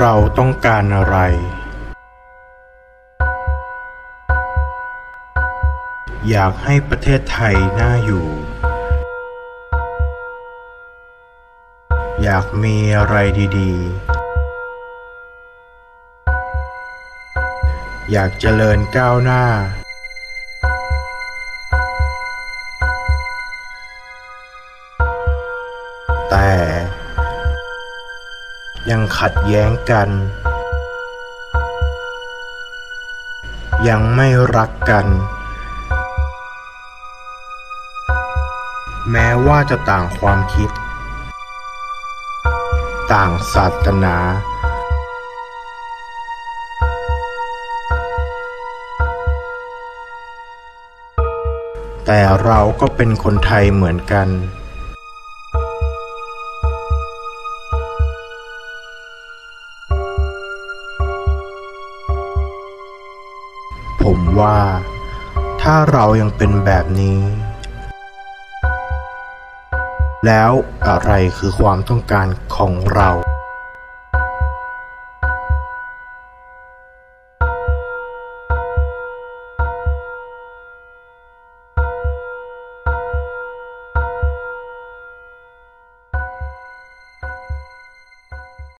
เราต้องการอะไร อยากให้ประเทศไทยน่าอยู่ อยากมีอะไรดีๆ อยากเจริญก้าวหน้า ยังขัดแย้งกัน ยังไม่รักกัน แม้ว่าจะต่างความคิด ต่างศาสนา แต่เราก็เป็นคนไทยเหมือนกัน ผมว่า ถ้าเรายังเป็นแบบนี้ แล้วอะไรคือความต้องการของเรา